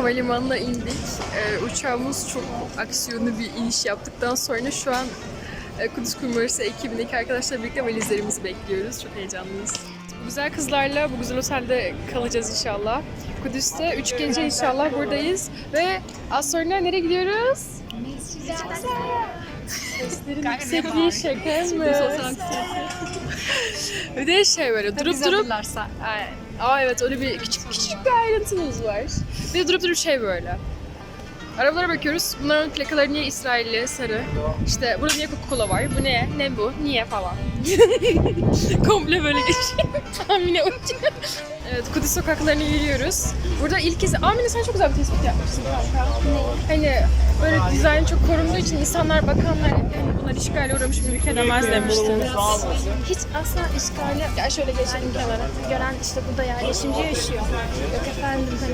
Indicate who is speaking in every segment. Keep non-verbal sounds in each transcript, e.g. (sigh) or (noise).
Speaker 1: havalimanına indik. Ee, uçağımız çok aksiyonlu bir iniş yaptıktan sonra şu an e, Kudüs Kumbarası ekibindeki arkadaşlarla birlikte valizlerimizi bekliyoruz. Çok heyecanlıyız. Bu güzel kızlarla bu güzel otelde kalacağız inşallah. Kudüs'te üç gece inşallah buradayız. Ve az sonra nereye gidiyoruz? Seslerin yüksekliği şaka mı? Bir de şey böyle durup durup Aynen. Aa evet öyle bir küçük küçük bir ayrıntımız var. Bir de durup durup şey böyle. Arabalara bakıyoruz. Bunların plakaları niye İsrailli, sarı. İşte burada niye Coca-Cola var? Bu ne? Ne bu? Niye falan. (laughs) Komple böyle geçiyor. Amine uçuyor. Evet, Kudüs sokaklarını yürüyoruz. Burada ilk kez... Amine sen çok güzel bir tespit yapmışsın kanka. Hani böyle dizayn çok korunduğu için insanlar, bakanlar hani bunlar işgale uğramış bir ülke demez demiştin.
Speaker 2: Hiç asla işgali
Speaker 1: Ya şöyle geçelim kenara.
Speaker 2: gören işte burada yerleşimci yaşıyor. Yok efendim hani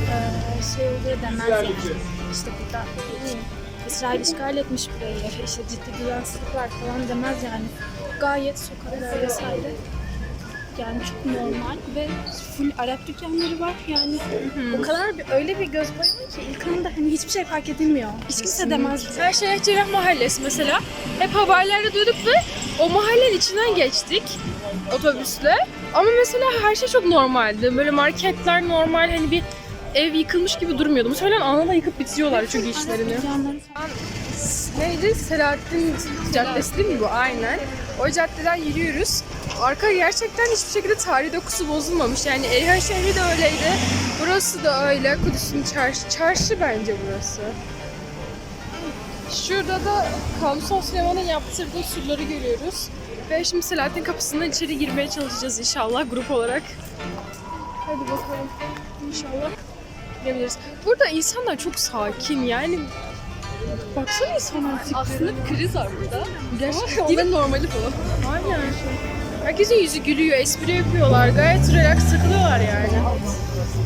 Speaker 2: eee, şey oluyor demez yani. İşte burada bileyim, İsrail işgal etmiş burayı. İşte ciddi yansıtlık var falan demez yani. Gayet sokaklar vesaire. Yani çok normal ve full Arap dükkanları var yani. O kadar bir, öyle bir göz boyama ki ilk anda hani hiçbir şey fark edilmiyor. Hiç kimse demez bize.
Speaker 1: Her şey Cerrah Mahallesi mesela. Hep haberlerde duyduk ve o mahallenin içinden geçtik otobüsle. Ama mesela her şey çok normaldi. Böyle marketler normal hani bir ev yıkılmış gibi durmuyordu. Muhtemelen anında yıkıp bitiriyorlar çünkü işlerini.
Speaker 2: Dükkanları falan.
Speaker 1: Neydi? Selahattin Caddesi değil mi bu? Aynen. O caddeden yürüyoruz. Arka gerçekten hiçbir şekilde tarih dokusu bozulmamış. Yani Eriha şehri de öyleydi. Burası da öyle. Kudüs'ün çarşı. Çarşı bence burası. Şurada da Kamusal Süleyman'ın yaptırdığı surları görüyoruz. Ve şimdi Selahattin kapısından içeri girmeye çalışacağız inşallah grup olarak. Hadi bakalım. İnşallah girebiliriz. Burada insanlar çok sakin yani. Baksana insanlar tipleri.
Speaker 3: Aslında bir kriz var burada.
Speaker 1: Gerçekten
Speaker 3: Onların normali bu.
Speaker 1: Aynen. Herkesin yüzü gülüyor, espri yapıyorlar. Gayet relax takılıyorlar yani.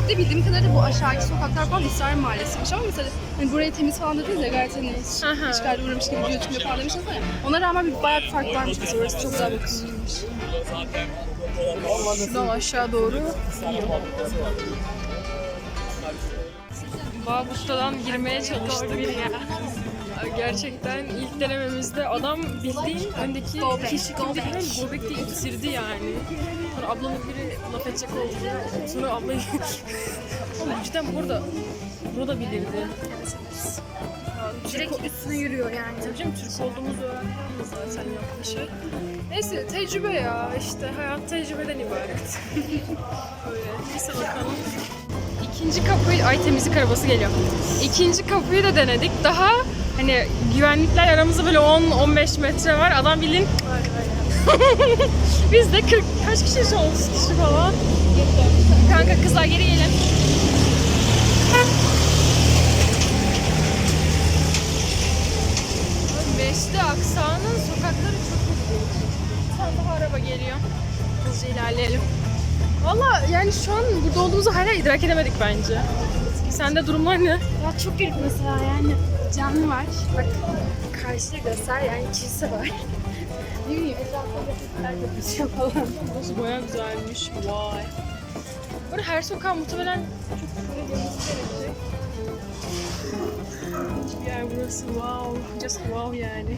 Speaker 3: Bir de bildiğim kadarıyla bu aşağıki sokaklar falan İsrail mahallesiymiş ama mesela hani burayı temiz falan dediniz ya gayet hani
Speaker 1: Aha.
Speaker 3: işgal uğramış gibi gözükmüyor falan demiştiniz ya. Ona rağmen bir bayağı bir fark varmış mesela orası çok güzel bakılmış.
Speaker 1: Şuradan aşağı doğru. Bağbut'tan girmeye çalıştık. Gerçekten ilk denememizde adam bildiğin öndeki kişilikleri göbekte itirdi yani. Sonra ablanın biri laf edecek oldu. Sonra ablayı... Oğlum cidden burada, burada bilirdi.
Speaker 2: Direkt üstüne yürüyor yani.
Speaker 1: Tabii canım Türk olduğumuzu öğrendik zaten yaklaşık. Neyse tecrübe ya işte hayat tecrübeden ibaret. (laughs) Öyle. Neyse bakalım. İkinci kapıyı, ay temizlik arabası geliyor. İkinci kapıyı da denedik. Daha hani güvenlikler aramızda böyle 10-15 metre var. Adam bilin (laughs) Biz de 40 kaç kişi 30 kişi falan. Kanka kızlar geri gelin. Beşli Aksa'nın sokakları çok hızlı. Bir tane daha araba geliyor. Hızlıca ilerleyelim. Valla yani şu an burada olduğumuzu hala idrak edemedik bence. Sende durumlar ne?
Speaker 2: Ya çok garip mesela yani cami var. Bak karşıya göster yani kilise var. (laughs) ne bileyim etrafında yapıtlar yapışıyor falan.
Speaker 1: Burası baya güzelmiş. Vay. Burada her sokak muhtemelen çok böyle gerekecek. Hiçbir yer burası wow. Just wow yani. (laughs)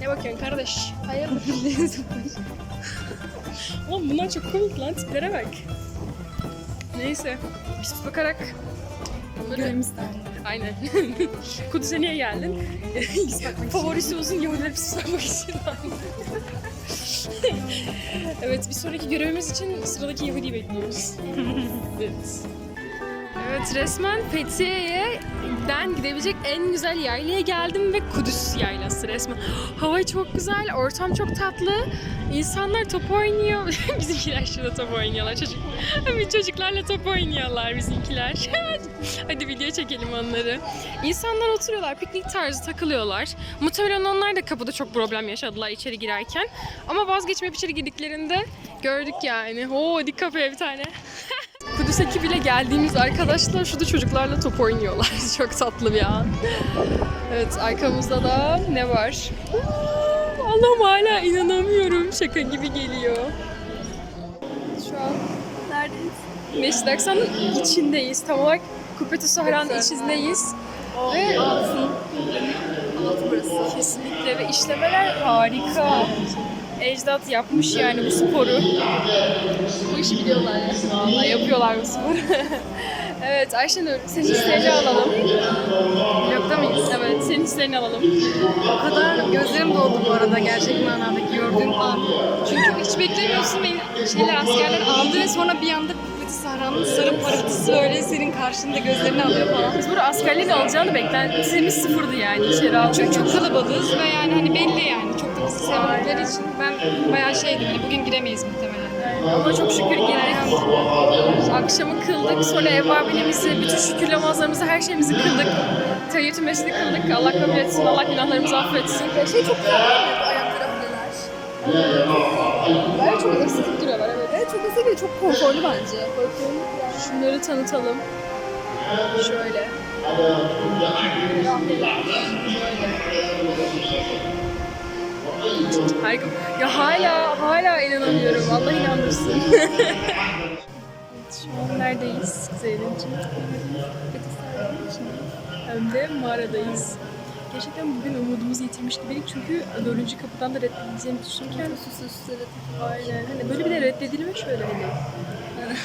Speaker 1: ne bakıyorsun kardeş?
Speaker 2: Hayırdır?
Speaker 1: Oğlum bunlar çok komik lan tiplere bak. Neyse. Biz bakarak onları...
Speaker 2: Görevimiz de.
Speaker 1: Aynen. (laughs) Kudüs'e niye geldin? Favorisi uzun Yahudiler psislamak için. (laughs) evet bir sonraki görevimiz için sıradaki Yahudi'yi bekliyoruz. evet. Evet resmen Fethiye'den gidebilecek en güzel yaylaya geldim ve Kudüs yaylası resmen. Hava çok güzel, ortam çok tatlı. İnsanlar top oynuyor. (laughs) bizimkiler şurada top oynuyorlar. Çocuk, (laughs) çocuklarla top oynuyorlar bizimkiler. (laughs) Hadi video çekelim onları. İnsanlar oturuyorlar, piknik tarzı takılıyorlar. Muhtemelen onlar da kapıda çok problem yaşadılar içeri girerken. Ama vazgeçmeyip içeri girdiklerinde gördük yani. Oo dik kafaya bir tane. Kudüs ekibiyle geldiğimiz arkadaşlar şurada çocuklarla top oynuyorlar. (laughs) Çok tatlı bir an. Evet arkamızda da ne var? Allah'ım hala inanamıyorum. Şaka gibi geliyor. Şu an
Speaker 3: Neredeyiz?
Speaker 1: Mescid-i Aksa'nın içindeyiz. Tam olarak Kubbetü Sahra'nın içindeyiz. Ve
Speaker 3: Altın. Altı burası.
Speaker 1: kesinlikle ve işlemeler harika. Ecdat yapmış yani bu sporu.
Speaker 3: Bu işi biliyorlar ya.
Speaker 1: Vallahi yapıyorlar bu sporu. (laughs) evet Ayşenur, senin hislerini alalım.
Speaker 3: Vlogda mıyız?
Speaker 1: Evet, senin hislerini alalım.
Speaker 3: O kadar gözlerim doldu bu arada gerçek manadaki gördüğüm an. Çünkü hiç beklemiyorsun ve şeyler askerler aldı ve sonra bir anda Kuvveti Sahra'nın sarı parıltısı öyle senin karşında gözlerini alıyor falan.
Speaker 1: Biz burada askerlerin alacağını beklentimiz sıfırdı yani içeri alacak.
Speaker 3: Çünkü çok kalabalığız ve yani hani belli yani çok sevdikleri için ben bayağı şeydim hani bugün giremeyiz muhtemelen.
Speaker 1: Ama çok şükür girdik. Akşamı kıldık. Sonra evvabinimizi, bütün şükür namazlarımızı, her şeyimizi kıldık. Mescidi kıldık. Allah kabul etsin. Allah günahlarımızı affetsin.
Speaker 3: Şey çok güzel.
Speaker 1: Böyle çok estetik duruyorlar evet.
Speaker 3: Evet çok güzel ve çok konforlu bence.
Speaker 1: Şunları tanıtalım. Şöyle. Harika. Ya hala, hala inanamıyorum. Allah inandırsın. evet, şu an neredeyiz Zeylin'ciğim? Hem de mağaradayız. Gerçekten bugün umudumuzu yitirmiş gibiydik çünkü dördüncü kapıdan da reddedileceğini düşünürken Aynen. Hani böyle bir de reddedilmiş şöyle hani. (laughs)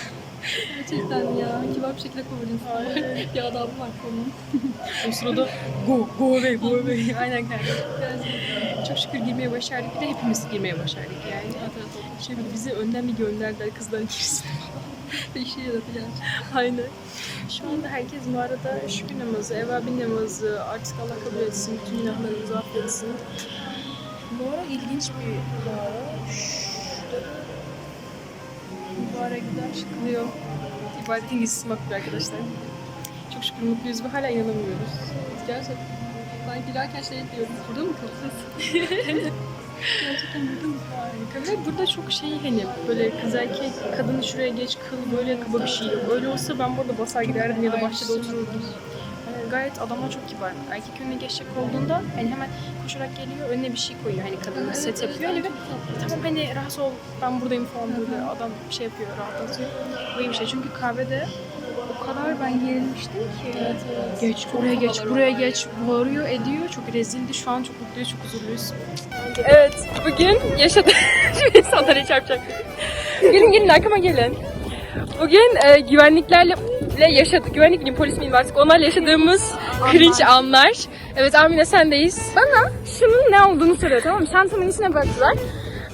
Speaker 3: Gerçekten ya kibar bir şekilde kovurdun. bir adamı var onun.
Speaker 1: O sırada go, go away, go away. (laughs) Aynen kanka. Çok şükür girmeye başardık. Bir de hepimiz girmeye başardık yani. Şey böyle bizi önden bir gönderdiler kızların girsin. (laughs)
Speaker 3: Bir işe yaratacağız.
Speaker 1: Aynen. Şu anda herkes mağarada şükür namazı, evvabin namazı, artık Allah kabul etsin, bütün günahlarımızı affetsin. Mağara ilginç bir mağara. Şurada mübarekler çıkılıyor. İbadetin gizlisi makbul arkadaşlar. Çok şükür mutluyuz ve hala inanamıyoruz.
Speaker 3: Gerçekten. Ben girerken şey diyorum. Burada mı kalacağız? (laughs)
Speaker 1: Harika. Ve burada çok şey hani böyle kız erkek kadını şuraya geç kıl böyle kaba bir şey. Öyle olsa ben burada basar giderdim ya da bahçede otururdum. Yani gayet adamlar çok kibar. Erkek önüne geçecek olduğunda hani hemen koşarak geliyor önüne bir şey koyuyor. Hani kadın set yapıyor öyle bir tamam hani rahatsız ol ben buradayım falan böyle adam şey yapıyor rahatlatıyor. Bu iyi bir şey çünkü kahvede o kadar ben gerilmiştim ki. Geç oraya geç buraya geç bağırıyor ediyor. Çok rezildi şu an çok mutluyuz çok huzurluyuz. Evet, bugün yaşadık. (laughs) Şu insanlara çarpacak. Gelin gelin arkama gelin. Bugün e, güvenliklerle le yaşadık. Güvenlik miyim, polis miyim artık onlarla yaşadığımız cringe anlar. Evet Amine sendeyiz.
Speaker 2: Bana şunun ne olduğunu soruyor tamam mı? Çantamın içine baktılar.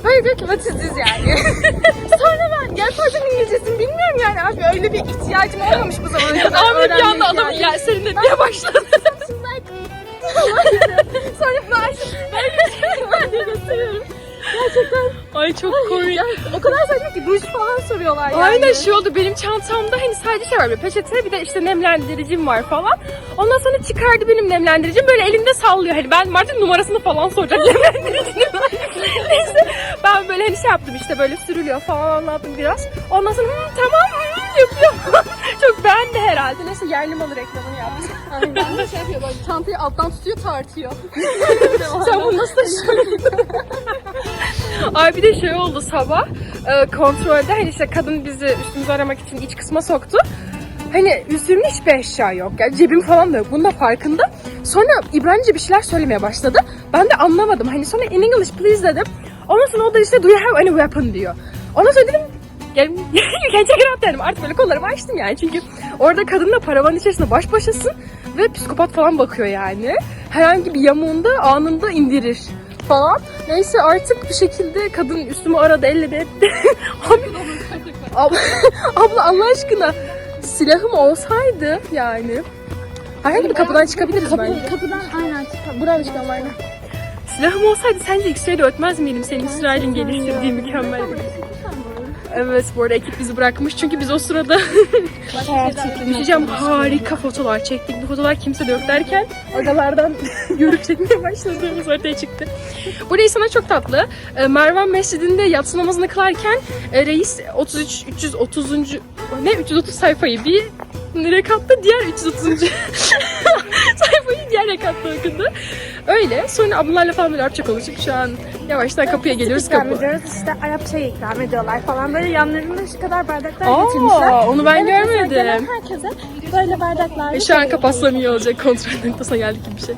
Speaker 2: Böyle diyor ki this yani? (laughs) Sonra ben gerçekten İngilizcesini bilmiyorum yani abi öyle bir ihtiyacım olmamış bu zamana kadar.
Speaker 1: Amine bir anda adamın
Speaker 2: ihtiyacım.
Speaker 1: ya senin de diye (laughs) başladı.
Speaker 2: Sonra ben ben diye gösteriyorum.
Speaker 1: Ay çok komik.
Speaker 2: O kadar saçma ki duş falan soruyorlar yani.
Speaker 1: Aynen şey oldu benim çantamda hani sadece şey var bir peçete bir de işte nemlendiricim var falan. Ondan sonra çıkardı benim nemlendiricim böyle elimde sallıyor. Hani ben Martin numarasını falan soracak (laughs) nemlendiricini. Neyse ben böyle hani şey yaptım işte böyle sürülüyor falan anlattım biraz. Ondan sonra "Hı, tamam yapıyor. (laughs) Çok beğendi herhalde. Neyse yerli malı reklamını yaptı. (laughs)
Speaker 3: Aynen. şey yapıyor böyle çantayı alttan tutuyor tartıyor. (laughs)
Speaker 1: Sen bunu nasıl taşıyorsun? Ay bir de şey oldu sabah e, kontrolde hani işte kadın bizi üstümüzü aramak için iç kısma soktu. Hani üstümde hiçbir eşya yok. Yani cebim falan da yok. Bunun da farkında. Sonra İbranice bir şeyler söylemeye başladı. Ben de anlamadım. Hani sonra in English please dedim. Ondan sonra o da işte do you have any weapon diyor. Ondan sonra check it out dedim. Artık böyle kollarımı açtım yani. Çünkü orada kadınla paravanın içerisinde baş başasın ve psikopat falan bakıyor yani. Herhangi bir yamuğunda anında indirir falan. Neyse artık bir şekilde kadın üstümü aradı, elledi etti. (laughs) Abi, abla, (laughs) abla Allah aşkına silahım olsaydı yani. Herhangi bir kapıdan çıkabiliriz bence.
Speaker 2: Kapıdan aynen çıkabilir.
Speaker 1: Buradan çıkalım aynen. Silahım olsaydı sence X-Ray'de ötmez miydim senin İsrail'in geliştirdiği mükemmel bir Evet bu arada ekip bizi bırakmış çünkü biz o sırada Diyeceğim harika fotolar çektik. Bu fotolar kimse de yok derken agalardan (laughs) görüp çekmeye başladığımız ortaya çıktı. Burayı sana çok tatlı. Ee, Mervan Mescidi'nde yatsı namazını kılarken e, reis 33 330. ne 330 sayfayı bir rekatta diğer 330. (laughs) sayfayı diğer rekatta okudu. Öyle. Sonra ablalarla falan böyle Arapça konuşup şu an yavaştan kapıya geliyoruz kapı.
Speaker 2: ediyoruz işte Arap çayı ikram ediyorlar falan. Böyle yanlarında şu kadar bardaklar getirmişler.
Speaker 1: Aa, onu ben
Speaker 2: Evet,
Speaker 1: görmedim.
Speaker 2: herkese böyle bardaklar.
Speaker 1: E şu an kapatsam iyi olacak kontrol noktasına geldik gibi bir şey.